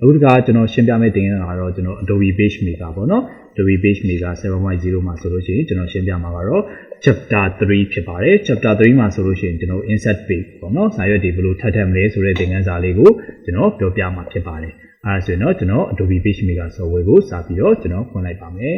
အခုတခါကျွန်တော်ရှင်းပြမယ့်သင်ခန်းစာကတော့ကျွန်တော် Adobe PageMaker ပေါ့နော် Adobe PageMaker 7.0မှာဆိုလို့ရှိရင်ကျွန်တော်ရှင်းပြမှာကတော့ chapter 3ဖြစ်ပါတယ် chapter 3မှာဆိုလို့ရှိရင်ကျွန်တော် insert page ပေါ့နော်စာရွက်တွေဘယ်လိုထပ်ထပ်မလဲဆိုတဲ့သင်ခန်းစာလေးကိုကျွန်တော်ပြောပြမှာဖြစ်ပါတယ်အဲဒါဆိုရင်တော့ကျွန်တော် Adobe PageMaker software ကိုစပြီးတော့ကျွန်တော်ဖွင့်လိုက်ပါမယ်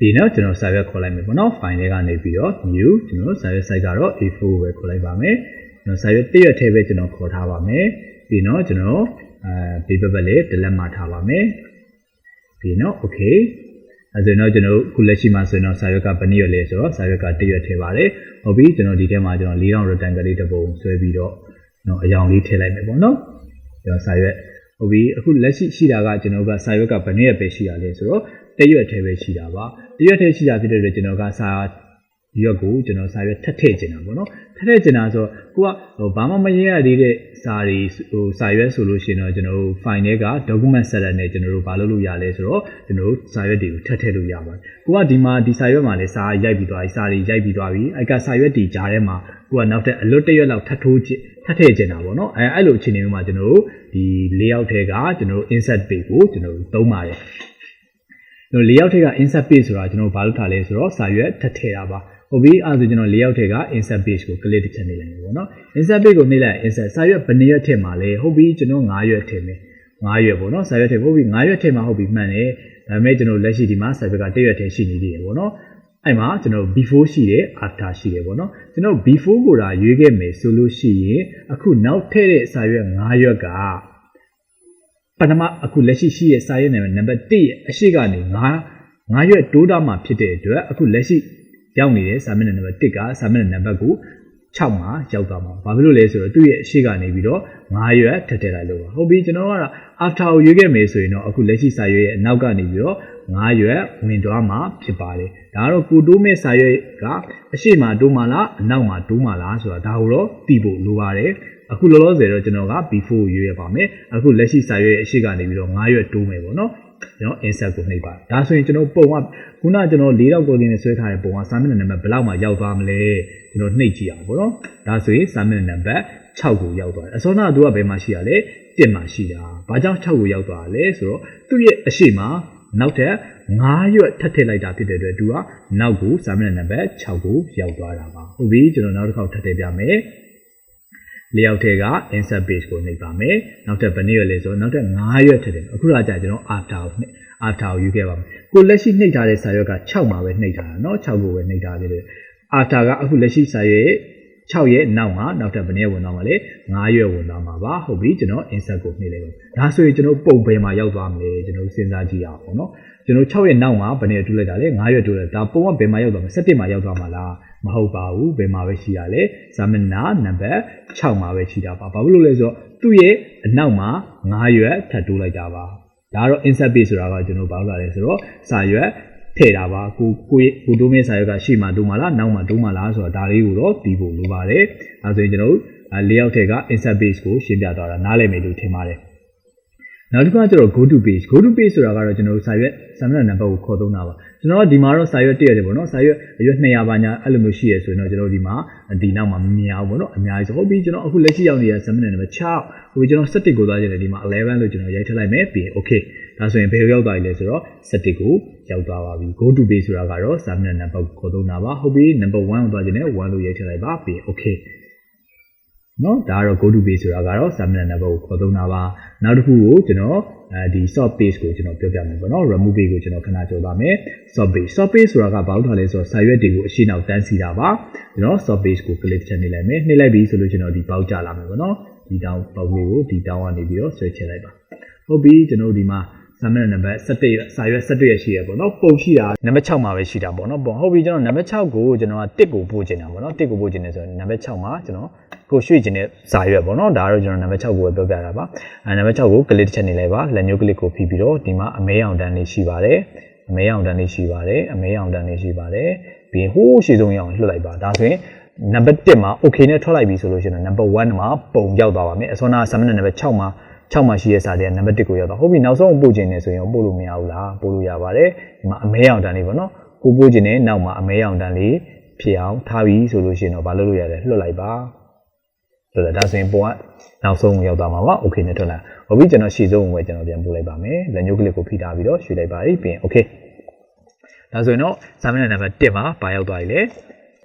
ဒီတော့ကျွန်တော်စာရွက်ခေါ်လိုက်မယ်ပေါ့နော် file တွေကနေပြီးတော့ new ကျွန်တော်စာရွက် site ကတော့ A4 ကိုပဲခေါ်လိုက်ပါမယ်ကျွန်တော်စာရွက်တစ်ရွက်ထဲပဲကျွန်တော်ခေါ်ထားပါမယ်ပြီးတော့ကျွန်တော်အဲ paper ဘက်လေး delete မှာထားပါမယ်ပြီးတော့ okay အဲဆိုတော့ကျွန်တော်ခုလက်ရှိမှာဆိုရင်တော့စာရွက်ကဘယ်နည်းရွက်လဲဆိုတော့စာရွက်ကတစ်ရွက်ထဲပါတယ်ဟုတ်ပြီကျွန်တော်ဒီထဲမှာကျွန်တော်4000 rectangle လေးတစ်ပုံဆွဲပြီးတော့ကျွန်တော်အယောင်လေးထည့်လိုက်မယ်ပေါ့နော်ကျွန်တော်စာရွက်ဟုတ်ပြီအခုလက်ရှိရှိတာကကျွန်တော်ကစာရွက်ကဘယ်နည်းရွက်ပဲရှိရလဲဆိုတော့တရွက်ထဲပဲရှိတာပါ တရွက်ထဲရှိတာဖြစ်တဲ့အတွက်ကျွန်တော်ကစာရွက်ကိုကျွန်တော်စာရွက်ထပ်ထည့်ကျင်တာပေါ့နော်ထပ်ထည့်ကျင်တာဆိုတော့ကိုကဟိုဘာမှမရရသေးတဲ့စာတွေဟိုစာရွက်ဆိုလို့ရှိရင်တော့ကျွန်တော်တို့ file တွေက document setter နဲ့ကျွန်တော်တို့ဘာလုပ်လို့ရလဲဆိုတော့ကျွန်တော်တို့စာရွက်တွေကိုထပ်ထည့်လို့ရပါတယ်ကိုကဒီမှာဒီစာရွက်မှာလည်းစာရိုက်ပြီးသွားပြီစာတွေရိုက်ပြီးသွားပြီအဲ့ကစာရွက်တွေကြားထဲမှာကိုကနောက်ထပ်အလွတ်တရွက်လောက်ထပ်ထိုးချထပ်ထည့်ကျင်တာပေါ့နော်အဲအဲ့လိုအခြေအနေမျိုးမှာကျွန်တော်တို့ဒီ layout ထဲကကျွန်တော်တို့ insert page ကိုကျွန်တော်တို့သုံးပါတယ် ကျွန်တော် layout ထဲက insert page ဆိုတာကျွန်တော်ဘာလုပ်ထားလဲဆိုတော့စာရွက်ထပ်ထည့်တာပါဟုတ်ပြီအဲဆိုကျွန်တော် layout ထဲက insert page ကို click တစ်ချက်နေလိုက်မယ်ပေါ့နော် insert page ကိုနှိပ်လိုက် insert စာရွက်ဘယ်နှစ်ရွက်ထည့်မှာလဲဟုတ်ပြီကျွန်တော်9ရွက်ထည့်မယ်9ရွက်ပေါ့နော်စာရွက်ထည့်ဟုတ်ပြီ9ရွက်ထည့်မှာဟုတ်ပြီမှန်တယ်ဒါပေမဲ့ကျွန်တော်လက်ရှိဒီမှာစာရွက်က1ရွက်ထည့်ရှိနေသေးတယ်ပေါ့နော်အဲ့မှာကျွန်တော် before ရှိတယ် after ရှိတယ်ပေါ့နော်ကျွန်တော် before ကိုဒါရွေးခဲ့မယ်ဆိုလို့ရှိရင်အခုနောက်ထည့်တဲ့စာရွက်9ရွက်က ပထမအခုလက်ရှိရှိတဲ့စာရွက်နာမည်နံပါတ်1ရဲ့အရှိကနေ9 9ရွက်တိုးတာမှဖြစ်တဲ့အတွက်အခုလက်ရှိရောက်နေတဲ့စာမျက်နှာနံပါတ်1ကစာမျက်နှာနံပါတ်ကို6မှာရောက်သွားမှာဘာဖြစ်လို့လဲဆိုတော့သူ့ရဲ့အရှိကနေပြီးတော့9ရွက်ထပ်ထည့်လိုက်လို့ပါဟုတ်ပြီကျွန်တော်ကတော့ after ကိုရွေးခဲ့မယ်ဆိုရင်တော့အခုလက်ရှိစာရွက်ရဲ့အနောက်ကနေပြီးတော့9ရွက်ဝင်သွားမှာဖြစ်ပါတယ်ဒါကတော့ကိုတိုးမဲ့စာရွက်ကအရှိမှတိုးမှလားအနောက်မှတိုးမှလားဆိုတာဒါကိုတော့သိဖို့လိုပါတယ် အခုလောလောဆယ်တော့ကျွန်တော်က before ရွေးရပါမယ်အခုလက်ရှိစာရွက်ရဲ့အရှိကနေပြီးတော့9ရွက်တိုးမယ်ပေါ့နော်ကျွန်တော် insert ကိုနှိပ်ပါဒါဆိုရင်ကျွန်တော်ပုံကခုနကျွန်တော်၄တော့ကိုင်းနဲ့ဆွဲထားတဲ့ပုံကစာမျက်နှာနံပါတ်ဘယ်လောက်မှရောက်သွားမလဲကျွန်တော်နှိပ်ကြည့်အောင်ပေါ့နော်ဒါဆိုရင်စာမျက်နှာနံပါတ်6ကိုရောက်သွားတယ်အစောနာသူကဘယ်မှာရှိရလဲ1မှာရှိတာဘာကြောင့်6ကိုရောက်သွားတာလဲဆိုတော့သူ့ရဲ့အရှိမှာနောက်ထပ်9ရွက်ထပ်ထည့်လိုက်တာဖြစ်တဲ့အတွက်သူကနောက်ကိုစာမျက်နှာနံပါတ်6ကိုရောက်သွားတာပါဟုတ်ပြီကျွန်တော်နောက်တစ်ခေါက်ထပ်ထည့်ပြမယ် layout ထဲက insert page ကိုနှိပ်ပါမယ်နောက်ထပ်ဘယ်နည်းရွက်လဲဆိုတော့နောက်ထပ်9ရွက်ထည့်တယ်အခုလာကြကျွန်တော် after ကိုနှိပ် after ကိုယူခဲ့ပါမယ်ကိုလက်ရှိနှိပ်ထားတဲ့စာရွက်က6မှာပဲနှိပ်ထားတာเนาะ6ကိုပဲနှိပ်ထားသေးတယ် after ကအခုလက်ရှိစာရွက်6ရဲ့နောက်မှာနောက်ထပ်ဘယ်နည်းဝင်သွားမှာလဲ9ရွက်ဝင်သွားမှာပါဟုတ်ပြီကျွန်တော် insert ကိုနှိပ်လိုက်ပါဒါဆိုရင်ကျွန်တော်ပုံပယ်မှာရောက်သွားမလဲကျွန်တော်စဉ်းစားကြည့်အောင်ပေါ့နော် ကျွန်တော်6ရဲ့နောက်မှာဘယ်နည်းတူလိုက်တာလဲ9ရွက်တူလိုက်ဒါပုံကဘယ်မှာရောက်သွားမလဲ7မှာရောက်သွားမှာလားမဟုတ်ပါဘူးဘယ်မှာပဲရှိရလဲဇာမနာနံပါတ်6မှာပဲရှိတာပါဘာဖြစ်လို့လဲဆိုတော့သူ့ရဲ့အနောက်မှာ9ရွက်ထပ်တိုးလိုက်တာပါဒါကတော့ insert page ဆိုတာကကျွန်တော်ဘာလို့လာလဲဆိုတော့စာရွက်ထည့်တာပါကိုကိုကိုတိုးမဲစာရွက်ကရှေ့မှာတိုးမှာလားနောက်မှာတိုးမှာလားဆိုတာဒါလေးကိုတော့သိဖို့လိုပါတယ်အဲဆိုရင်ကျွန်တော်တို့ layout ထက်က insert page ကိုရှင်းပြသွားတာနားလည်မယ်လို့ထင်ပါတယ် နောက်တစ်ခါကျတော့ go to page go to page ဆိုတာကတော့ကျွန်တော်တို့စာရွက်စာမျက်နှာနံပါတ်ကိုခေါ်သုံးတာပါကျွန်တော်ကဒီမှာတော့စာရွက်တည့်ရတယ်ပေါ့နော်စာရွက်အရွက်200ပါညာအဲ့လိုမျိုးရှိရဆိုရင်တော့ကျွန်တော်ဒီမှာဒီနောက်မှာမမြင်အောင်ပေါ့နော်အများကြီးဆိုဟုတ်ပြီကျွန်တော်အခုလက်ရှိရောက်နေတဲ့စာမျက်နှာနံပါတ်6ဟိုကျွန်တော်7ကိုသွားကြတယ်ဒီမှာ11လို့ကျွန်တော်ရိုက်ထည့်လိုက်မယ်ပြီးရင် okay ဒါဆိုရင်ဘယ်ကိုရောက်သွားပြီလဲဆိုတော့7ကိုရောက်သွားပါပြီ go to page ဆိုတာကတော့စာမျက်နှာနံပါတ်ကိုခေါ်သုံးတာပါဟုတ်ပြီ number 1ကိုသွားကြတယ်1လို့ရိုက်ထည့်လိုက်ပါပြီးရင် okay နော်ဒါကတော့ go to page ဆိုတာကတော့ submit number ကိုခေါ်သုံးတာပါနောက်တစ်ခုကိုကျွန်တော်အဲဒီ soft page ကိုကျွန်တော်ပြောပြမယ်ပေါ့နော် remove page ကိုကျွန်တော်ခဏကြော်သွားမယ် soft page soft page ဆိုတာကဘာလို့ထားလဲဆိုတော့စာရွက်တွေကိုအရှင်းအောင်တန်းစီတာပါကျွန်တော် soft page ကို click ချက်နေလိုက်မယ်နှိပ်လိုက်ပြီဆိုလို့ကျွန်တော်ဒီပေါက်ကြလာမယ်ပေါ့နော်ဒီတောင်းပေါက်လေးကိုဒီတောင်းကနေပြီးတော့ဆွဲချလိုက်ပါဟုတ်ပြီကျွန်တော်ဒီမှာစာမျက်နှာနံပါတ်17ရွက်စာရွက်17ရွက်ရှိရပေါ့နော်ပုံရှိတာနံပါတ်6မှာပဲရှိတာပေါ့နော်ပုံဟုတ်ပြီကျွန်တော်နံပါတ်6ကိုကျွန်တော်က1ကိုပို့ချင်တာပေါ့နော်1ကိုပို့ချင်တယ်ဆိုရင်နံပါတ်6မှာကျွန်တော် ကိုရွှေ့ချင်တဲ့စာရွက်ပေါ့နော်ဒါကတော့ကျွန်တော်နံပါတ်6ကိုပဲပြောပြတာပါအဲနံပါတ်6ကိုကလစ်တစ်ချက်နေလိုက်ပါလက်ညှိုးကလစ်ကိုဖိပြီးတော့ဒီမှာအမဲအောင်တန်းလေးရှိပါတယ်အမဲအောင်တန်းလေးရှိပါတယ်အမဲအောင်တန်းလေးရှိပါတယ်ပြီးရင်ဟိုးရှည်ဆုံးရအောင်လှုပ်လိုက်ပါဒါဆိုရင်နံပါတ်1မှာ okay နဲ့ထွက်လိုက်ပြီဆိုလို့ရှိရင်နံပါတ်1မှာပုံရောက်သွားပါမယ်အစောနာဆမ်မနနံပါတ်6မှာ6မှာရှိတဲ့စာတွေကနံပါတ်1ကိုရောက်တော့ဟုတ်ပြီနောက်ဆုံးပို့ခြင်းနေဆိုရင်ပို့လို့မရဘူးလားပို့လို့ရပါတယ်ဒီမှာအမဲအောင်တန်းလေးပေါ့နော်ကိုပို့ခြင်းနဲ့နောက်မှာအမဲအောင်တန်းလေးဖြစ်အောင်ထားပြီးဆိုလို့ရှိရင်တော့ဘာလုပ်လို့ရလဲလွတ်လိုက်ပါ ဆိုတော့ဒါဆိုရင်ပုံကနောက်ဆုံးရောက်သွားမှာပါ okay နဲ့ထွက်လာဟုတ်ပြီကျွန်တော်ရှေ့ဆုံးဝင်ကျွန်တော်ပြန်ပို့လိုက်ပါမယ်လက်ညှိုးကလစ်ကိုဖိထားပြီးတော့ရွှေ့လိုက်ပါပြီပြီးရင် okay ဒါဆိုရင်တော့ assignment နံပါတ်1မှာဘာရောက်သွားပြီလဲ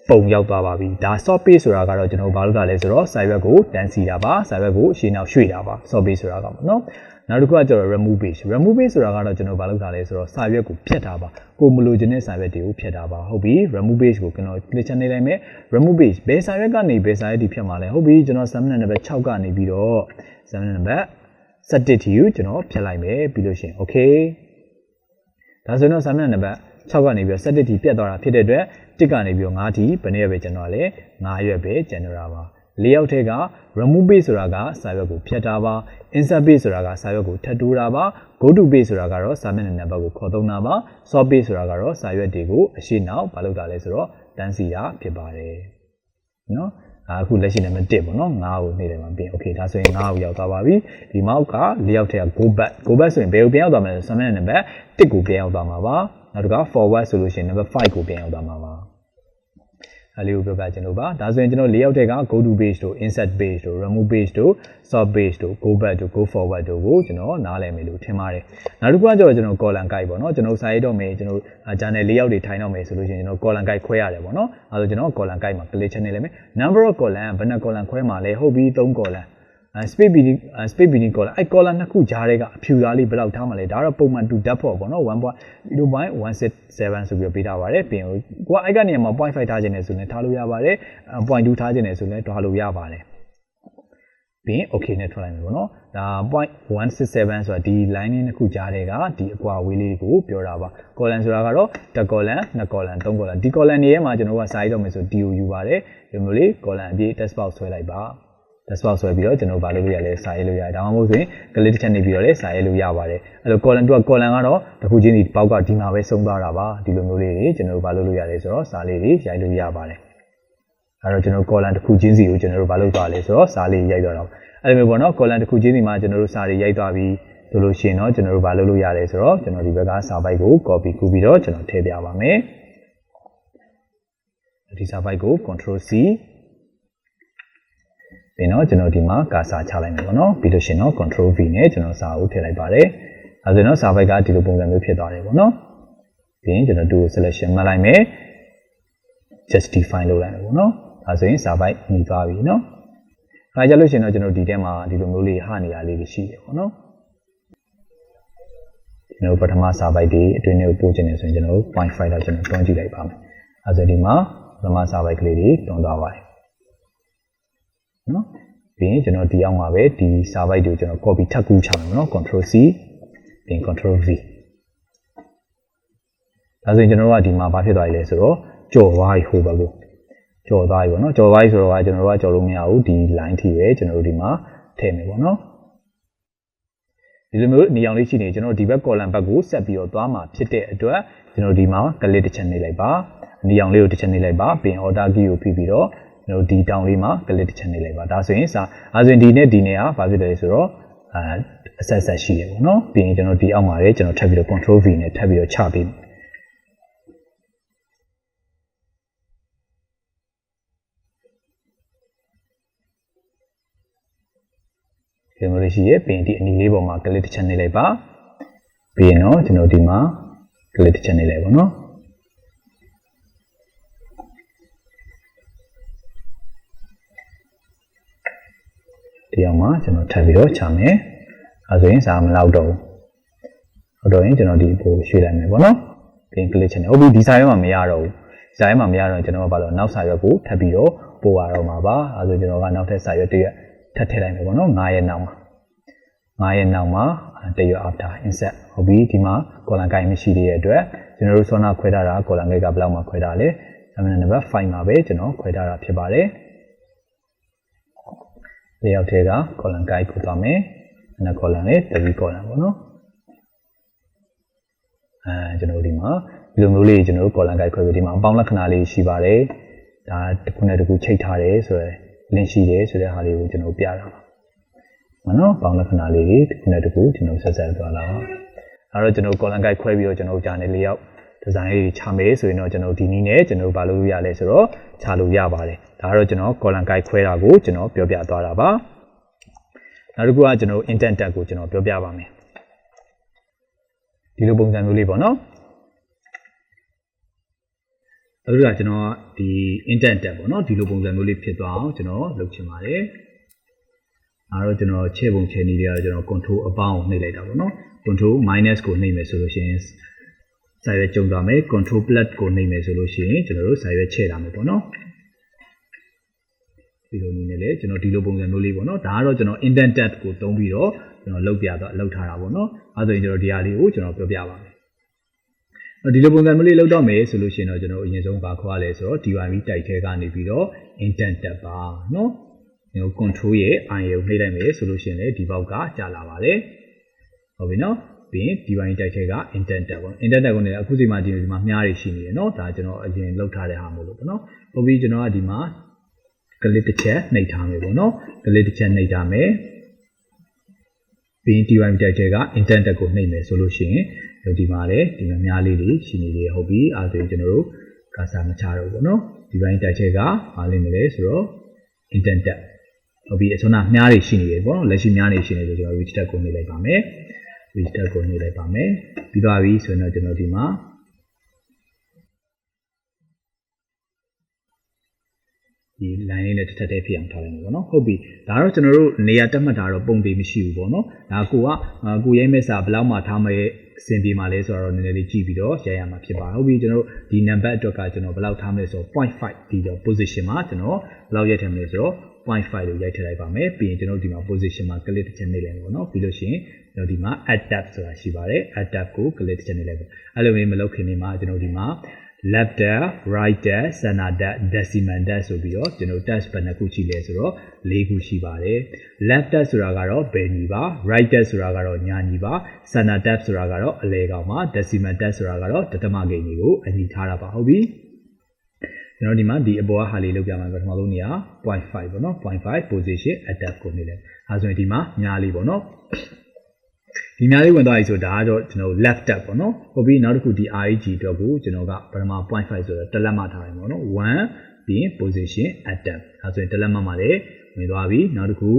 ပုံရောက်သွားပါပြီဒါ soft page ဆိုတာကတော့ကျွန်တော်ဘာလုပ်တာလဲဆိုတော့ site web ကိုတန်းစီတာပါ site web ကိုအရှင်းနောက်ရွှေ့တာပါ soft page ဆိုတာကပေါ့နော်နောက်တစ်ခုကကျတော့ remove page remove page ဆိုတာကတော့ကျွန်တော်ဘာလုပ်တာလဲဆိုတော့ site web ကိုဖျက်တာပါကိုမလိုချင်တဲ့ site web တွေကိုဖျက်တာပါဟုတ်ပြီ remove page ကိုကျွန်တော် click ချနေလိုက်မယ် remove page ဘယ် site web ကနေဘယ် site web ဒီဖျက်မှာလဲဟုတ်ပြီကျွန်တော် summary နံပါတ်6ကနေပြီးတော့ summary နံပါတ်17 TU ကျွန်တော်ဖျက်လိုက်မယ်ပြီးလို့ရှိရင် okay ဒါဆိုတော့ summary နံပါတ်6ကနေပြီးတော့17 T ပြတ်သွားတာဖြစ်တဲ့အတွက်1ကနေပြီးတော့5 T ဘယ်နည်းပဲကျွန်တော်လဲ9ရွက်ပဲကျန်တော့တာပါ လေးယောက်ထဲက remove page ဆိုတာကစာရွက်ကိုဖြတ်တာပါ insert page ဆိုတာကစာရွက်ကိုထပ်တိုးတာပါ go to page ဆိုတာကတော့စာမျက်နှာနံပါတ်ကိုခေါ်သုံးတာပါ sort page ဆိုတာကတော့စာရွက်တွေကိုအရှိနောက်မလုပ်တာလဲဆိုတော့တန်းစီတာဖြစ်ပါတယ်နော်အခုလက်ရှိနံပါတ်1ပေါ့နော်9ကိုနေတယ်မှာပြင် okay ဒါဆိုရင်9ကိုရောက်သွားပါပြီဒီမောက်က၄ယောက်ထဲက go back go back ဆိုရင်ဘယ်ကိုပြန်ရောက်သွားမလဲဆိုဆာမန်နံပါတ်1ကိုပြန်ရောက်သွားမှာပါနောက်တစ်ခါ forward ဆိုလို့ရှိရင် number 5ကိုပြန်ရောက်သွားမှာပါ အဲလေးကိုပြောပြချင်လို့ပါဒါဆိုရင်ကျွန်တော်၄ရောက်တဲ့က go to page တို့ insert page တို့ remove page တို့ sort page တို့ go back တို့ go forward တို့ကိုကျွန်တော်နားလည်မယ်လို့ထင်ပါတယ်နောက်တစ်ခုကကျတော့ကျွန်တော် column guide ပေါ့နော်ကျွန်တော်စာရေးတော့မယ်ကျွန်တော် channel ၄ရောက်တွေထိုင်တော့မယ်ဆိုလို့ရှိရင်ကျွန်တော် column guide ခွဲရတယ်ပေါ့နော်အဲဆိုကျွန်တော် column guide မှာ click ချနေလိုက်မယ် number of column ဘယ်နှ column ခွဲမှာလဲဟုတ်ပြီ3 column space bd space bd column အဲ့ column နှစ်ခုကြားထဲကအဖြူသားလေးဘယ်လောက်ထားမှလဲဒါတော့ပုံမှန်2 depth ပေါ့နော်1.0.167ဆိုပြီးတော့ပေးထားပါတယ်ပြင်ကိုကိုကအဲ့ကနေမှာ0.5ထားခြင်းနဲ့ဆိုရင်ထားလို့ရပါတယ်0.2ထားခြင်းနဲ့ဆိုရင်ထားလို့ရပါတယ်ပြီးရင် okay နဲ့ထွက်လိုက်မယ်ပေါ့နော်ဒါ0.167 ဆိုတာဒီ line လေးနှစ်ခုကြားထဲကဒီအကွာဝေးလေးကိုပြောတာပါ column ဆိုတာကတော့တစ် column နှစ် column သုံး column ဒီ column တွေထဲမှာကျွန်တော်ကစာရေးတော့မယ်ဆို DO ယူပါတယ်ဒီလိုလေး column အပြည့် text box ဆွဲလိုက်ပါ test box ဆွဲပြီးတော့ကျွန်တော်ဗာလုပ်လို့ရလဲစာရေးလို့ရတယ်ဒါမှမဟုတ်ဆိုရင် click တစ်ချက်နေပြီးတော့လဲစာရေးလို့ရပါတယ်အဲ့လို column 2က column ကတော့တစ်ခုချင်းစီပေါက်ကဒီမှာပဲဆုံးသွားတာပါဒီလိုမျိုးလေးတွေကျွန်တော်ဗာလုပ်လို့ရတယ်ဆိုတော့စာလေးတွေရိုက်လို့ရပါတယ်အဲ့တော့ကျွန်တော် column တစ်ခုချင်းစီကိုကျွန်တော်တို့ဗာလုပ်သွားလဲဆိုတော့စာလေးရိုက်တော့တော့အဲ့လိုမျိုးပေါ့နော် column တစ်ခုချင်းစီမှာကျွန်တော်တို့စာတွေရိုက်သွားပြီးဆိုလို့ရှိရင်တော့ကျွန်တော်တို့ဗာလုပ်လို့ရတယ်ဆိုတော့ကျွန်တော်ဒီဘက်ကစာပိုက်ကို copy ကူးပြီးတော့ကျွန်တော်ထည့်ပြပါမယ်ဒီစာပိုက်ကို control C ပြီးတော့ကျွန်တော်ဒီမှာကာစာချလိုက်မယ်ပေါ့နော်ပြီးလို့ရှိရင်တော့ control V နဲ့ကျွန်တော်စာအုပ်ထည့်လိုက်ပါတယ်အဲဆိုတော့စာပိုက်ကဒီလိုပုံစံမျိုးဖြစ်သွားတယ်ပေါ့နော်ပြီးရင်ကျွန်တော် do selection မှတ်လိုက်မယ် justify လုပ်လိုက်မယ်ပေါ့နော်ဒါဆိုရင်စာပိုက်ညီသွားပြီနော်ခါကြလို့ရှိရင်တော့ကျွန်တော်ဒီထဲမှာဒီလိုမျိုးလေးဟာနေရာလေးတွေရှိတယ်ပေါ့နော်ကျွန်တော်ပထမစာပိုက်တွေအတွင်းထဲကိုပို့ချင်တယ်ဆိုရင်ကျွန်တော် point file တော့ကျွန်တော်တွန်းကြည့်လိုက်ပါမယ်အဲဆိုဒီမှာပထမစာပိုက်ကလေးတွေတွန်းသွားပါတယ် နော်ပြီးရင်ကျွန်တော်ဒီအောင်ပါပဲဒီ server တွေကိုကျွန်တော် copy ထပ်ကူးချမယ်နော် control C ပြီးရင် control V ဒါဆိုရင်ကျွန်တော်တို့ကဒီမှာဘာဖြစ်သွားပြီလဲဆိုတော့ကြော်သွားပြီဟိုဘက်ကိုကြော်သွားပြီပေါ့နော်ကြော်သွားပြီဆိုတော့ကျွန်တော်တို့ကကြော်လို့မရဘူးဒီ line ထိပဲကျွန်တော်တို့ဒီမှာထည့်မယ်ပေါ့နော်ဒီလိုမျိုးနေအောင်လေးရှိနေကျွန်တော်ဒီဘက် column ဘက်ကိုဆက်ပြီးတော့သွားမှာဖြစ်တဲ့အတွက်ကျွန်တော်ဒီမှာ click တစ်ချက်နှိပ်လိုက်ပါနေအောင်လေးကိုတစ်ချက်နှိပ်လိုက်ပါပြီးရင် order key ကိုဖိပြီးတော့ ကျွန်တော်ဒီတောင်လေးမှာ click တစ်ချက်နှိပ်လိုက်ပါဒါဆိုရင်စာအဲဆိုရင်ဒီနဲ့ဒီနဲ့ကဘာဖြစ်တယ်ဆိုတော့အဲအဆက်ဆက်ရှိတယ်ပေါ့နော်ပြီးရင်ကျွန်တော်ဒီအောက်မှာလည်းကျွန်တော်ထပ်ပြီးတော့ control V နဲ့ထပ်ပြီးတော့ချပေးမယ်ဒီလိုလေးရှိရဲ့ပြီးရင်ဒီအနီလေးပေါ်မှာ click တစ်ချက်နှိပ်လိုက်ပါပြီးရင်တော့ကျွန်တော်ဒီမှာ click တစ်ချက်နှိပ်လိုက်ပါနော် ဒီအောင်မှာကျွန်တော်ထပ်ပြီးတော့ချမယ်အဲဆိုရင်စာမလောက်တော့ဘူးဟုတ်တော့ရင်ကျွန်တော်ဒီပိုရွှေ့လိုက်မယ်ပေါ့နော်ပြီးရင် click ချင်တယ်ဟုတ်ပြီဒီစာရွက်မှာမရတော့ဘူးဒီစာရွက်မှာမရတော့ကျွန်တော်ကဘာလို့နောက်စာရွက်ကိုထပ်ပြီးတော့ပို့ရတော့မှာပါအဲဆိုကျွန်တော်ကနောက်ထပ်စာရွက်တစ်ရက်ထပ်ထည့်လိုက်မယ်ပေါ့နော်9ရက်နောက်မှာ9ရက်နောက်မှာတရွက် after insert ဟုတ်ပြီဒီမှာ column guide မရှိသေးတဲ့အတွက်ကျွန်တော်တို့ဆောနာခွဲထားတာ column guide ကဘယ်လောက်မှခွဲထားလဲ terminal number 5မှာပဲကျွန်တော်ခွဲထားတာဖြစ်ပါတယ် လေယောက်ထဲက column guide ကိုသွားမယ်။နောက် column လေး3 column ပေါ့နော်။အဲကျွန်တော်ဒီမှာဒီလိုမျိုးလေးကျွန်တော်တို့ column guide ခွဲပြီးဒီမှာအပေါင်းလက္ခဏာလေးရှိပါတယ်။ဒါတစ်ခုနဲ့တစ်ခုချိတ်ထားတယ်ဆိုရယ် link ရှိတယ်ဆိုတဲ့ဟာလေးကိုကျွန်တော်ပြတာပါ။မနော်ပေါင်းလက္ခဏာလေးတွေတစ်ခုနဲ့တစ်ခုကျွန်တော်ဆက်ဆက်သွားလာပါ။အဲတော့ကျွန်တော် column guide ခွဲပြီးတော့ကျွန်တော်ကြာနေလေးယောက် ဒီဇိုင်းလေးတွေခြာမယ်ဆိုရင်တော့ကျွန်တော်ဒီနည်းနဲ့ကျွန်တော်ဘာလို့ရလဲဆိုတော့ခြာလို့ရပါတယ်ဒါကတော့ကျွန်တော် column guide ခွဲတာကိုကျွန်တော်ပြောပြသွားတာပါနောက်တစ်ခုကကျွန်တော် intent tag ကိုကျွန်တော်ပြောပြပါမယ်ဒီလိုပုံစံမျိုးလေးပေါ့နော်အခုကကျွန်တော်ဒီ intent tag ပေါ့နော်ဒီလိုပုံစံမျိုးလေးဖြစ်သွားအောင်ကျွန်တော်လုပ်ချင်ပါတယ်အဲတော့ကျွန်တော်ချဲ့ပုံချဲ့နည်းတွေကတော့ကျွန်တော် control အပေါင်းကိုနှိပ်လိုက်တာပေါ့နော် control minus ကိုနှိပ်မယ်ဆိုလို့ရှိရင် စာရွက်ကြုံသွားမယ် control plot ကိုနှိပ်မယ်ဆိုလို့ရှိရင်ကျွန်တော်တို့စာရွက်ချဲ့လာမယ်ပေါ့နော်ဒီလိုမျိုးနဲ့လည်းကျွန်တော်ဒီလိုပုံစံမျိုးလေးပေါ့နော်ဒါကတော့ကျွန်တော် indent tab ကိုသုံးပြီးတော့ကျွန်တော်လောက်ပြတော့လောက်ထားတာပေါ့နော်အဲဆိုရင်ကျွန်တော်ဒီဟာလေးကိုကျွန်တော်ပြောပြပါမယ်ဒီလိုပုံစံမျိုးလေးလောက်တော့မယ်ဆိုလို့ရှိရင်တော့ကျွန်တော်အရင်ဆုံးပါခေါ်ရလဲဆိုတော့ DYV တိုက်ထဲကနေပြီးတော့ indent tab ပါနော်ကျွန်တော် control ရဲ့ i ကိုနှိပ်လိုက်မယ်ဆိုလို့ရှိရင်လည်းဒီဘောက်ကကြာလာပါတယ်ဟုတ်ပြီနော် ပြီးရင် DYB တိုက်ထဲက indent tab ပေါ့ indent tab ကိုလည်းအခုဒီမှာဒီမှာမြားတွေရှိနေတယ်เนาะဒါကျွန်တော်အရင်လောက်ထားတဲ့ဟာမို့လို့ပေါ့เนาะဟုတ်ပြီကျွန်တော်ကဒီမှာကလစ်တစ်ချက်နှိပ်ထားမယ်ပေါ့เนาะကလစ်တစ်ချက်နှိပ်ထားမယ်ပြီးရင် DYB တိုက်ထဲက indent tab ကိုနှိပ်မယ်ဆိုလို့ရှိရင်ဒီမှာလည်းဒီမှာများလေးတွေရှိနေတယ်ဟုတ်ပြီအဲဒါဆိုရင်ကျွန်တော်တို့ကာစာမချတော့ဘူးပေါ့နော်ဒီဘိုင်းတိုက်ချက်ကဘာလိမ့်မလဲဆိုတော့ intent tab ဟုတ်ပြီအစွမ်းနာများတွေရှိနေတယ်ပေါ့နော်လက်ရှိများနေရှိနေဆိုကျွန်တော် reach tab ကိုနှိပ်လိုက်ပါမယ် reach tab ကိုနှိပ်လိုက်ပါမယ်ပြီးသွားပြီဆိုရင်တော့ကျွန်တော်ဒီမှာဒီ line လေးနဲ့တစ်ထပ်တည်းဖြစ်အောင်ထားလိုက်မယ်ပေါ့နော်ဟုတ်ပြီဒါတော့ကျွန်တော်တို့နေရာတက်မှတ်တာတော့ပုံသေးမရှိဘူးပေါ့နော်ဒါကိုကကိုရိုက်မဲ့စာဘယ်လောက်မှထားမဲ့အဆင်ပြေမှာလဲဆိုတော့နည်းနည်းလေးကြည့်ပြီးတော့ရိုက်ရမှာဖြစ်ပါတယ်ဟုတ်ပြီကျွန်တော်တို့ဒီ number အတွက်ကကျွန်တော်ဘယ်လောက်ထားမလဲဆိုတော့0.5ဒီတော့ position မှာကျွန်တော်ဘယ်လောက်ရိုက်ထည့်မလဲဆိုတော့ 0.5လို့ရိုက်ထည့်လိုက်ပါမယ်ပြီးရင်ကျွန်တော်ဒီမှာ position မှာ click တစ်ချက်နှိပ်လိုက်မယ်ပေါ့နော်ပြီးလို့ရှိရင်ကျွန်တော်ဒီမှာ add tab ဆိုတာရှိပါတယ် add tab ကို click တစ်ချက်နှိပ်လိုက်ပါအဲ့လိုမျိုးမလုပ်ခင်နေမှာကျွန်တော်ဒီမှာ left tab right tab center tab decimal tab ဆိုပြီးတော့ကျွန်တော် tab ဘယ်နှခုရှိလဲဆိုတော့၄ခုရှိပါတယ် left tab ဆိုတာကတော့ဘယ်ညီပါ right tab ဆိုတာကတော့ညာညီပါ center tab ဆိုတာကတော့အလဲကောင်ပါ decimal tab ဆိုတာကတော့တသမဂိမ်းကြီးကိုအညီထားတာပါဟုတ်ပြီ ကျွန်တော်ဒီမှာဒီအပေါ်ကဟာလေးလောက်ပြမှာပထမဆုံးနေရာ0.5ပေါ့နော်0.5 position adapt ကိုနေလဲအဲဆိုရင်ဒီမှာညာလေးပေါ့နော်ဒီများလေးဝင်သွားပြီဆိုဒါကတော့ကျွန်တော် left tab ပေါ့နော်ဟုတ်ပြီနောက်တစ်ခုဒီ REG အတွက်ကိုကျွန်တော်ကပထမ0.5ဆိုတော့တစ်လက်မှထားတယ်ပေါ့နော်1ပြီးရင် position adapt အဲဆိုရင်တစ်လက်မှမှာလည်းဝင်သွားပြီနောက်တစ်ခု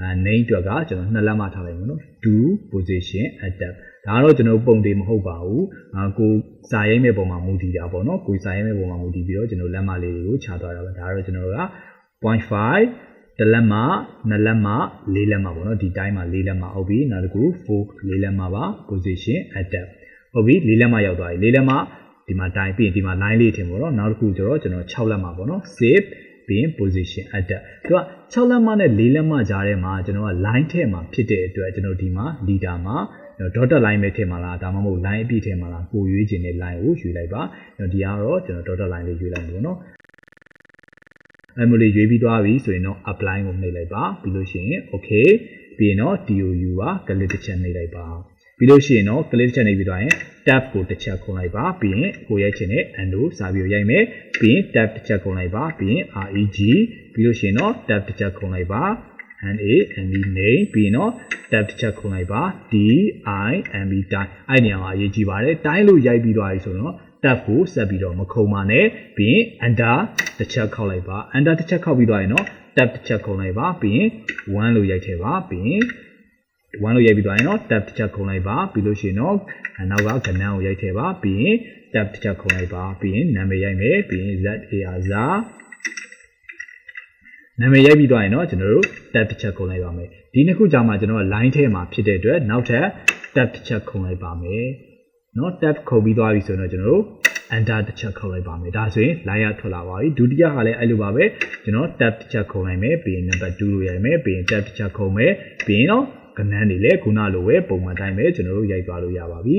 အဲ name အတွက်ကကျွန်တော်နှစ်လက်မှထားလိုက်ပေါ့နော်2 position adapt ဒါကတော့ကျွန်တော်ပုံသေးမဟုတ်ပါဘူးအာကိုစာရိုက်မဲ့ပုံမှာမူတည်တာပေါ့နော်ကိုစာရိုက်မဲ့ပုံမှာမူတည်ပြီးတော့ကျွန်တော်လက်မလေးတွေကိုခြာသွားတာပါဒါကတော့ကျွန်တော်က0.5တလက်မနှစ်လက်မလေးလက်မပေါ့နော်ဒီတိုင်းမှာလေးလက်မဟုတ်ပြီနောက်တစ်ခု4လေးလက်မပါ position adapt ဟုတ်ပြီလေးလက်မရောက်သွားပြီလေးလက်မဒီမှာတိုင်းပြီးရင်ဒီမှာ line လေးထင်ပေါ့နော်နောက်တစ်ခုကျတော့ကျွန်တော်6လက်မပေါ့နော် save ပြီးရင် position adapt သူက6လက်မနဲ့4လက်မကြားထဲမှာကျွန်တော်က line ထဲမှာဖြစ်တဲ့အတွက်ကျွန်တော်ဒီမှာ leader မှာ dotted line ပဲထည့်မှာလားဒါမှမဟုတ် line အပြည့်ထည့်မှာလားကိုရွေးခြင်းတဲ့ line ကိုရွေးလိုက်ပါဒီကတော့ကျွန်တော် dotted line လေးရွေးလိုက်ပြီပေါ့နော်အဲမျိုးလေးရွေးပြီးသွားပြီဆိုရင်တော့ apply ကိုနှိပ်လိုက်ပါပြီးလို့ရှိရင် okay ပြီးရင်တော့ DOU ပါ click တစ်ချက်နှိပ်လိုက်ပါပြီးလို့ရှိရင်တော့ click တစ်ချက်နှိပ်ပြီးသွားရင် tab ကိုတစ်ချက်ခုံလိုက်ပါပြီးရင်ကိုရိုက်ချင်တဲ့ endo စာပြီးရိုက်မယ်ပြီးရင် tab တစ်ချက်ခုံလိုက်ပါပြီးရင် reg ပြီးလို့ရှိရင်တော့ tab တစ်ချက်ခုံလိုက်ပါ and a and b name ပြီးရင်တော့ tab တစ်ချက်ခုံလိုက်ပါ d i and b time အဲ့နေရာမှာအရေးကြီးပါတယ်တိုင်းလို့ရိုက်ပြီးသွားပြီဆိုတော့ tab ကိုဆက်ပြီးတော့မခုံပါနဲ့ပြီးရင် enter တစ်ချက်ခောက်လိုက်ပါ enter တစ်ချက်ခောက်ပြီးသွားရင်တော့ tab တစ်ချက်ခုံလိုက်ပါပြီးရင်1လို့ရိုက်ထည့်ပါပြီးရင်1လို့ရိုက်ပြီးသွားရင်တော့ tab တစ်ချက်ခုံလိုက်ပါပြီးလို့ရှိရင်တော့နောက်ကကဏ္ဍကိုရိုက်ထည့်ပါပြီးရင် tab တစ်ချက်ခုံလိုက်ပါပြီးရင်နာမည်ရိုက်မယ်ပြီးရင် z a r ဇာ နာမည်ရိုက်ပြီးသွားရင်တော့ကျွန်တော်တို့ tab တစ်ချက်ခုံလိုက်ပါမယ်ဒီနှစ်ခုကြာမှကျွန်တော် line ထဲမှာဖြစ်တဲ့အတွက်နောက်ထပ် tab တစ်ချက်ခုံလိုက်ပါမယ်နော် tab ခုံပြီးသွားပြီဆိုတော့ကျွန်တော်တို့ enter တစ်ချက်ခုံလိုက်ပါမယ်ဒါဆိုရင် line ရထွက်လာပါပြီဒုတိယဟာလည်းအဲ့လိုပါပဲကျွန်တော် tab တစ်ချက်ခုံလိုက်မယ်ပြီးရင် number 2လိုရိုက်မယ်ပြီးရင် tab တစ်ချက်ခုံမယ်ပြီးရင်တော့ကနန်းတွေလည်းခုနလိုပဲပုံမှန်တိုင်းပဲကျွန်တော်တို့ရိုက်သွားလို့ရပါပြီ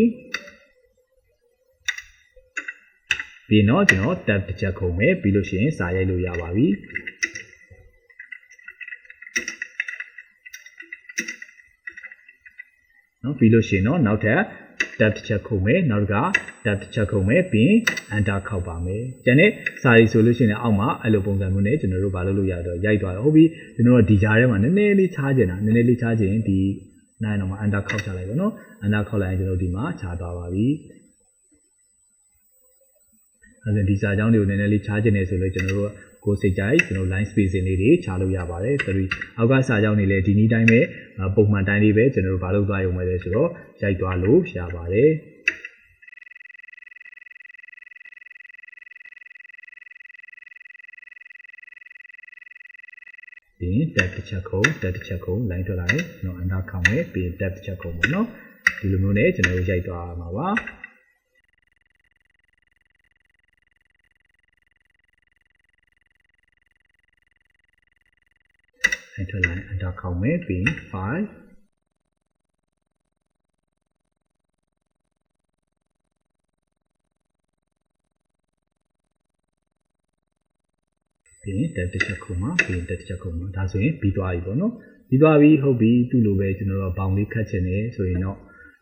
ပြီးတော့ကျွန်တော် tab တစ်ချက်ခုံမယ်ပြီးလို့ရှိရင်စာရိုက်လို့ရပါပြီ နော်ပြီးလို့ရှိရင်တော့နောက်ထပ် tab တစ်ချက်ခုံမယ်နောက်တစ်ခါ tab တစ်ချက်ခုံမယ်ပြီးရင် enter ခောက်ပါမယ်ကျန်တဲ့စာရီဆိုလို့ရှိရင်အောက်မှာအဲ့လိုပုံစံမျိုးနဲ့ကျွန်တော်တို့ဘာလုပ်လို့ရတော့ရိုက်သွားတော့ဟုတ်ပြီကျွန်တော်တို့ဒီကြားထဲမှာနည်းနည်းလေးချားကျင်တာနည်းနည်းလေးချားကျင်ဒီနိုင်တော့မှာ enter ခောက်ချလိုက်ပါတော့ enter ခောက်လိုက်ရင်ကျွန်တော်ဒီမှာချားသွားပါပြီအဲဒါဒီစာကြောင်းတွေကိုနည်းနည်းလေးချားကျင်နေဆိုလို့ကျွန်တော်တို့ ကိုယ်စိတ်ကြိုက်ကျွန်တော် line spacing လေးတွေချားလို့ရပါတယ်3အောက်ကစာကြောင်းတွေလည်းဒီနည်းတိုင်းပဲပုံမှန်တိုင်းလေးပဲကျွန်တော်တို့ဘာလို့သွားရုံပဲလဲဆိုတော့ရိုက်သွားလို့ရပါတယ်ပြီးရင် tab တစ်ချက်ခုံ tab တစ်ချက်ခုံ line ထွက်လာတယ်ကျွန်တော် under ခေါင်းနဲ့ပြီးရင် tab တစ်ချက်ခုံပေါ့နော်ဒီလိုမျိုးနဲ့ကျွန်တော်တို့ရိုက်သွားမှာပါအဲ့ထွက် လာရင် under ခေါင်းနဲ့ပြီးရင်5ပြီးရင်တက်တစ်ချက်ခုမှပြီးရင်တက်တစ်ချက်ခုမှဒါဆိုရင်ပြီးသွားပြီပေါ့နော်ပြီးသွားပြီဟုတ်ပြီသူ့လိုပဲကျွန်တော်တို့ဘောင်လေးခတ်ချင်တယ်ဆိုရင်တော့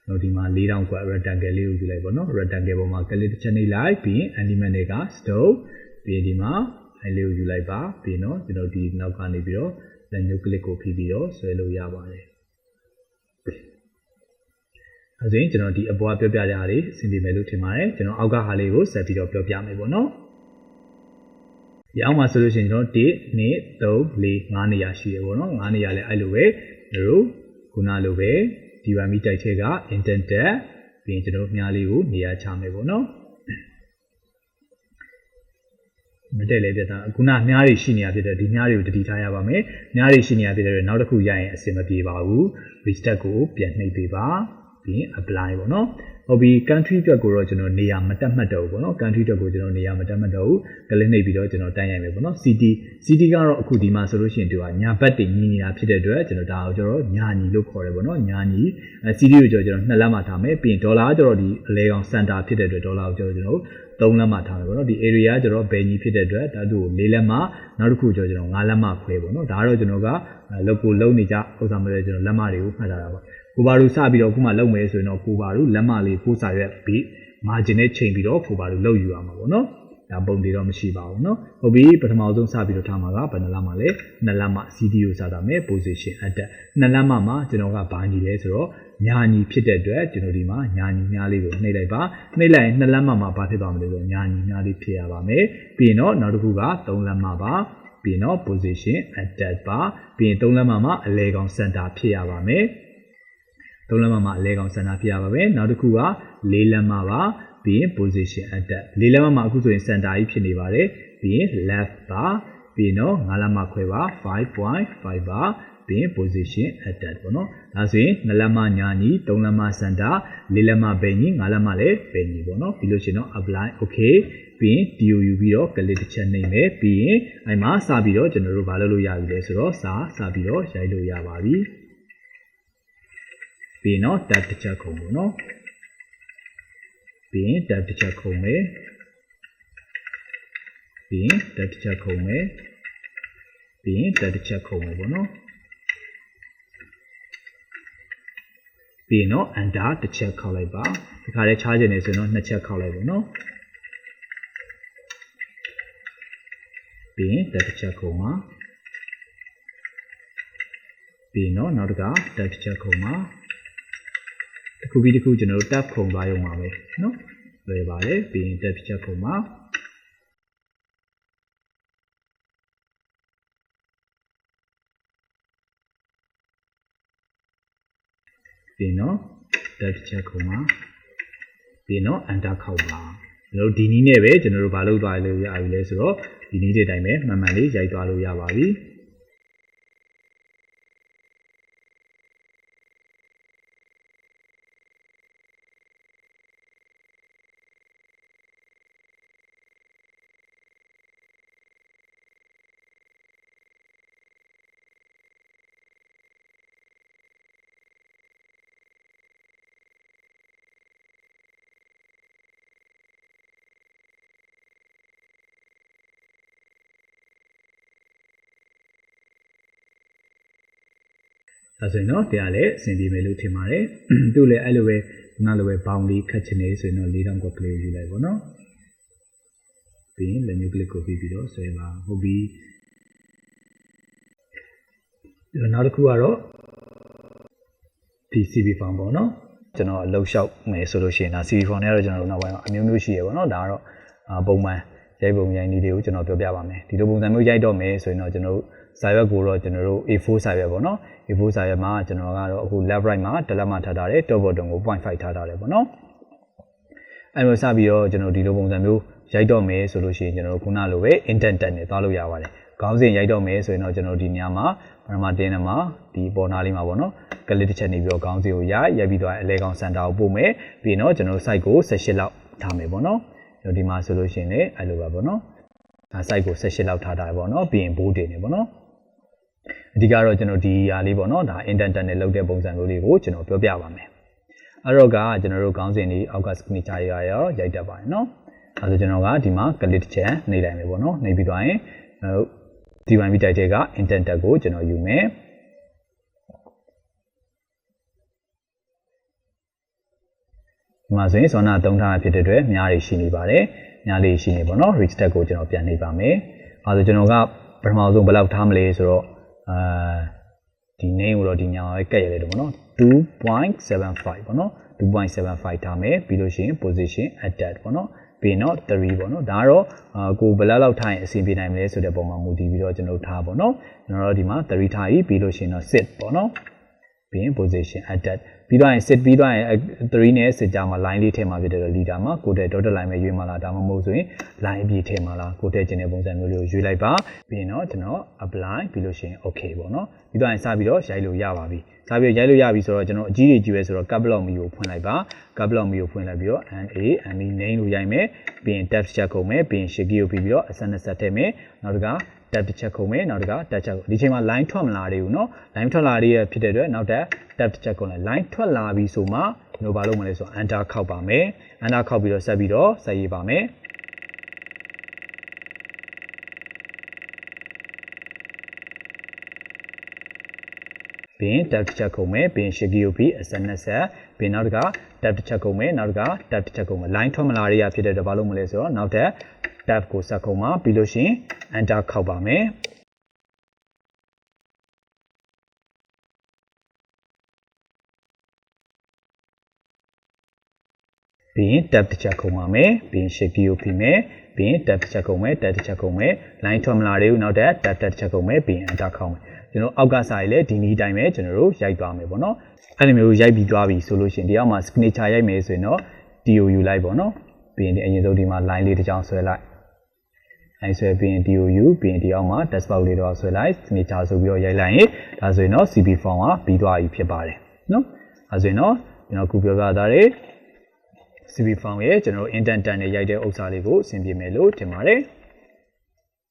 တော့ဒီမှာ၄တောင်ကွာ rectangle လေးကိုယူလိုက်ပေါ့နော် rectangle ပေါ်မှာ click တစ်ချက်နှိပ်လိုက်ပြီးရင် element တွေက stove ပြီးရင်ဒီမှာအဲလေးကိုယူလိုက်ပါပြီးရင်တော့ကျွန်တော်ဒီနောက်ကနေပြီးတော့ လက်ညှိုး click ကိုဖိပြီးတော့ဆွဲလို့ရပါတယ်အဲဆိုရင်ကျွန်တော်ဒီအပေါ်ကပြောပြတဲ့အားလေးအဆင်ပြေမယ်လို့ထင်ပါတယ်ကျွန်တော်အောက်ကဟာလေးကိုဆက်ပြီးတော့ပြောပြမယ်ပေါ့နော်ဒီအောက်မှာဆိုလို့ရှိရင်ကျွန်တော်1 2 3 4 5နေရာရှိတယ်ပေါ့နော်5နေရာလဲအဲ့လိုပဲကျွန်တော်ခုနလိုပဲဒီပါမီတိုက်ချက်က indented ပြီးရင်ကျွန်တော်မြားလေးကိုနေရာချမယ်ပေါ့နော် မတက်လဲပြတာခုနမြားတွေရှိနေတာဖြစ်တဲ့ဒီမြားတွေကိုတတိထားရပါမယ်မြားတွေရှိနေတာဖြစ်တဲ့နောက်တစ်ခုရရင်အဆင်မပြေပါဘူး restart ကိုပြန်နှိပ်ပေးပါပြီးရင် apply ပေါ့နော်ဟုတ်ပြီ country အတွက်ကိုတော့ကျွန်တော်နေရာမတက်မှတ်တော့ဘူးပေါ့နော် country အတွက်ကိုကျွန်တော်နေရာမတက်မှတ်တော့ဘူးကလစ်နှိပ်ပြီးတော့ကျွန်တော်တန်းရိုက်မယ်ပေါ့နော် city city ကတော့အခုဒီမှာဆိုလို့ရှိရင်သူကညာဘက်တင်ညီနေတာဖြစ်တဲ့အတွက်ကျွန်တော်ဒါကိုကျွန်တော်ညာညီလို့ခေါ်တယ်ပေါ့နော်ညာညီအဲ city ကိုကျွန်တော်နှစ်လက်မှထားမယ်ပြီးရင်ဒေါ်လာကကျွန်တော်ဒီအလဲကောင် center ဖြစ်တဲ့အတွက်ဒေါ်လာကိုကျွန်တော်ကျွန်တော် သုံးလက်မှထားမယ်ပေါ့နော်ဒီ area ကကျွန်တော်ဘယ်ညီဖြစ်တဲ့အတွက်ဒါတို့လေးလက်မှနောက်တစ်ခုကျွန်တော်ကျွန်တော်ငါးလက်မှခွဲပေါ့နော်ဒါကတော့ကျွန်တော်ကလောက်ကိုလုံးနေကြဥစ္စာမလဲကျွန်တော်လက်မှတွေကိုမှတ်ထားတာပါကိုဘာလို့စပြီးတော့ခုမှလုံမယ်ဆိုရင်တော့ကိုဘာလို့လက်မလေးကိုစာရွက်ပြီး margin နဲ့ချိန်ပြီးတော့ကိုဘာလို့လုံယူရမှာပေါ့နော် ဒါပုံတွေတော့မရှိပါဘူးเนาะဟုတ်ပြီပထမဆုံးစပြီးတော့ထားမှာကဘယ်နှလမ်းမှာလဲနှစ်လမ်းမှာ CD ကိုစတာမယ် position attack နှစ်လမ်းမှာမှာကျွန်တော်ကဘာညီလဲဆိုတော့ညာညီဖြစ်တဲ့အတွက်ကျွန်တော်ဒီမှာညာညီများလေးကိုနှိပ်လိုက်ပါနှိပ်လိုက်ရင်နှစ်လမ်းမှာမှာဘာဖြစ်သွားမလဲဆိုတော့ညာညီများလေးဖြစ်ရပါမယ်ပြီးရင်တော့နောက်တစ်ခုကသုံးလမ်းမှာပါပြီးရင်တော့ position attack ပါပြီးရင်သုံးလမ်းမှာမှာအလဲကောင် center ဖြစ်ရပါမယ်သုံးလမ်းမှာမှာအလဲကောင် center ဖြစ်ရပါမယ်နောက်တစ်ခုကလေးလမ်းမှာပါ ပြီးရင် position attack လေးလမ်းမှာအခုဆိုရင် center ကြီးဖြစ်နေပါတယ်ပြီးရင် left ပါပြီးရင်တော့ငါးလမ်းမှာခွဲပါ5.5ပါပြီးရင် position attack ပေါ့နော်ဒါဆိုရင်2လက်မညာညီ3လက်မစင်တာ4လက်မဘယ်ညီ5လက်မလည်းဘယ်ညီပေါ့နော်ပြီးလို့ရှိရင်တော့ apply okay ပြီးရင် DO ယူပြီးတော့ click တစ်ချက်နှိပ်မယ်ပြီးရင်အဲ့မှာစပြီးတော့ကျွန်တော်တို့ဘာလုပ်လို့ရပြီလဲဆိုတော့စာစပြီးတော့ရိုက်လို့ရပါပြီပြီးရင်တော့ tab တစ်ချက်ခုံပေါ့နော် ပြီးရင် tab တစ်ချက်ခုံမယ်ပြီးရင် tab တစ်ချက်ခုံမယ်ပြီးရင် tab တစ်ချက်ခုံမယ်ပေါ့နော်ပြီးရင်တော့ enter တစ်ချက်ခောက်လိုက်ပါဒီခါလေးချားခြင်းနေဆိုရင်တော့နှစ်ချက်ခောက်လိုက်ပါနော်ပြီးရင် tab တစ်ချက်ခုံပါပြီးရင်တော့နောက်တစ်ခါ tab တစ်ချက်ခုံပါ တစ်ခုပြီးတစ်ခုကျွန်တော်တို့ tab ခုံသွားရုံပါပဲနော်လွယ်ပါတယ်ပြီးရင် tab ချက်ခုံမှာပြီးနော် tab ချက်ခုံမှာပြီးနော် enter ခောက်ပါကျွန်တော်တို့ဒီနည်းနဲ့ပဲကျွန်တော်တို့ဘာလုပ်သွားလဲလို့ရပြီလဲဆိုတော့ဒီနည်းတွေတိုင်းပဲမှန်မှန်လေးရိုက်သွားလို့ရပါပြီ။ ဒါဆိုရင်တော့တရားလည်းအဆင်ပြေမယ်လို့ထင်ပါတယ်သူ့လည်းအဲ့လိုပဲခုနလိုပဲဘောင်လေးခတ်ချင်နေဆိုရင်တော့၄တောင်ကိုကလေးယူလိုက်ပါတော့ပြီးရင်လက်ညှိုးကလစ်ကိုပြီးပြီးတော့ဆွဲပါဟုတ်ပြီနောက်တစ်ခုကတော့ PCB ဖောင်ပေါ့နော်ကျွန်တော်အလုပ်လျှောက်မယ်ဆိုလို့ရှိရင်ဒါ CV form နဲ့တော့ကျွန်တော်တို့နောက်ပိုင်းမှာအမျိုးမျိုးရှိရပါတော့ဒါကတော့အာပုံမှန်ရိုက်ပုံရိုက်နည်းတွေကိုကျွန်တော်ပြောပြပါမယ်ဒီလိုပုံစံမျိုးရိုက်တော့မယ်ဆိုရင်တော့ကျွန်တော်တို့ စာရွက်ကိုတော့ကျွန်တော်တို့ A4 စာရွက်ပေါ့နော် A4 စာရွက်မှာကျွန်တော်ကတော့အခု left right မှာတစ်လက်မှထားထားတယ် top bottom ကို 0.5ထားထားတယ်ပေါ့နော်အဲ့လိုစပြီးတော့ကျွန်တော်ဒီလိုပုံစံမျိုးရိုက်တော့မယ်ဆိုလို့ရှိရင်ကျွန်တော်တို့ခုနလိုပဲ intent တက်နေသွားလို့ရပါတယ်ခေါင်းစဉ်ရိုက်တော့မယ်ဆိုရင်တော့ကျွန်တော်ဒီညမှာပထမတင်းထဲမှာဒီပေါ်နာလေးမှာပေါ့နော်ကလစ်တစ်ချက်နေပြီးတော့ခေါင်းစဉ်ကိုရိုက်ရိုက်ပြီးတော့အလဲကောင်စင်တာကိုပို့မယ်ပြီးရင်တော့ကျွန်တော်တို့ site ကို18လောက်ထားမယ်ပေါ့နော်ကျွန်တော်ဒီမှာဆိုလို့ရှိရင်လည်းအဲ့လိုပါပေါ့နော် ဒါ site ကို18လောက်ထားတာပေါ့နော်ပြီးရင် board တင်နေပေါ့နော်အဓိကတော့ကျွန်တော်ဒီဟာလေးပေါ့နော်ဒါ internet နဲ့လုပ်တဲ့ပုံစံမျိုးလေးကိုကျွန်တော်ပြောပြပါမယ်အဲ့တော့ကကျွန်တော်တို့ခေါင်းစဉ်လေးအောက်က signature ရရောရိုက်တတ်ပါတယ်နော်အဲဒါကျွန်တော်ကဒီမှာ click တစ်ချက်နှိပ်လိုက်မယ်ပေါ့နော်နှိပ်ပြီးသွားရင်ကျွန်တော်တို့ DYB title က intent tag ကိုကျွန်တော်ယူမယ်ဒီမှာဆိုရင် zona သုံးထားတာဖြစ်တဲ့အတွက်များတွေရှိနေပါတယ် များလေးရှိနေပေါ့နော် reach tag ကိုကျွန်တော်ပြန်နှိပ်ပါမယ်အဲဒါကျွန်တော်ကပထမဆုံးဘယ်လောက်ထားမလဲဆိုတော့အာဒီ name ကိုတော့ဒီညာပဲကတ်ရတယ်ပေါ့နော်2.75ပေါ့နော်2.75ထားမယ်ပြီးလို့ရှိရင် position added ပေါ့နော်ပြီးတော့3ပေါ့နော်ဒါကတော့အာကိုဘယ်လောက်လောက်ထားရင်အဆင်ပြေနိုင်မလဲဆိုတဲ့ပုံမှာမူတည်ပြီးတော့ကျွန်တော်ထားပေါ့နော်ကျွန်တော်တို့ဒီမှာ3ထားပြီးပြီးလို့ရှိရင်တော့ sit ပေါ့နော်ပြီးရင် position added ပြီးတော့ရင် sit ပြီးတော့ရင်3နဲ့ sit ကြမှာ line လေးထည့်မှာဖြစ်တဲ့ leader မှာကိုတဲ့ dotted line ပဲရွေးမှာလားဒါမှမဟုတ်ဆိုရင် line အပြည့်ထည့်မှာလားကိုတဲ့ကျင်တဲ့ပုံစံမျိုးလေးကိုရွေးလိုက်ပါပြီးရင်တော့ကျွန်တော် apply ပြီးလို့ရှိရင် okay ပေါ့နော်ပြီးတော့ရင်စပြီးတော့ရိုက်လို့ရပါပြီစပြီးရိုက်လို့ရပြီဆိုတော့ကျွန်တော်အကြီးကြီးကြီးပဲဆိုတော့ cut block မီကိုဖွင့်လိုက်ပါ cut block မီကိုဖွင့်လိုက်ပြီးတော့ na me name လို့ရိုက်မယ်ပြီးရင် tab ချက်ကုန်မယ်ပြီးရင် shiki ကိုပြီးပြီးတော့ ascend ဆက်ထည့်မယ်နောက်တစ်ခါ tab တစ်ချက်ခုံမယ်နောက်တစ်ခါ tab ချက်ခုံဒီချိန်မှာ line ထွက်မလာသေးဘူးเนาะ line ထွက်လာသေးရဖြစ်တဲ့အတွက်နောက်ထပ် tab တစ်ချက်ခုံလိုက် line ထွက်လာပြီဆိုမှကျွန်တော်ဘာလုပ်မလဲဆိုတော့ enter ခောက်ပါမယ် enter ခောက်ပြီးတော့ဆက်ပြီးတော့ဆက်ရေးပါမယ်ပြီးရင် tab တစ်ချက်ခုံမယ်ပြီးရင် shiki ကိုပြီး ascend ဆက်ပြီးနောက်တစ်ခါ tab တစ်ချက်ခုံမယ်နောက်တစ်ခါ tab တစ်ချက်ခုံမယ် line ထွက်မလာသေးရဖြစ်တဲ့အတွက်ဘာလုပ်မလဲဆိုတော့နောက်ထပ် tab ကိုဆက်ခုံပါပြီးလို့ရှိရင် enter ခောက်ပါမယ်ပြီးရင် tab တစ်ချက်ခုံပါမယ်ပြီးရင် shape ကိုဖိမယ်ပြီးရင် tab တစ်ချက်ခုံမယ် tab တစ်ချက်ခုံမယ် line ထွက်မလာသေးဘူးနောက်ထပ် tab တစ်ချက်ခုံမယ်ပြီးရင် enter ခောက်မယ်ကျွန်တော်အောက်ကစာရေးလဲဒီနည်းတိုင်းပဲကျွန်တော်တို့ရိုက်သွားမယ်ပေါ့နော်အဲ့လိုမျိုးရိုက်ပြီးသွားပြီဆိုလို့ရှိရင်ဒီအောက်မှာ signature ရိုက်မယ်ဆိုရင်တော့ TOU လိုက်ပေါ့နော်ပြီးရင်ဒီအရင်ဆုံးဒီမှာ line လေးတစ်ချောင်းဆွဲလိုက် အဲဆွဲပြီးရင် DOU ပြီးရင်ဒီအောက်မှာ test box လေးတော့ဆွဲလိုက် signature ဆိုပြီးတော့ရိုက်လိုက်ရင်ဒါဆိုရင်တော့ CP form ကပြီးသွားပြီဖြစ်ပါတယ်နော်အဲဆိုရင်တော့ကျွန်တော်ခုပြောပြတာတွေ CP form ရဲ့ကျွန်တော်တို့ intent တန်နဲ့ရိုက်တဲ့ဥစ္စာလေးကိုအဆင်ပြေမယ်လို့ထင်ပါတယ်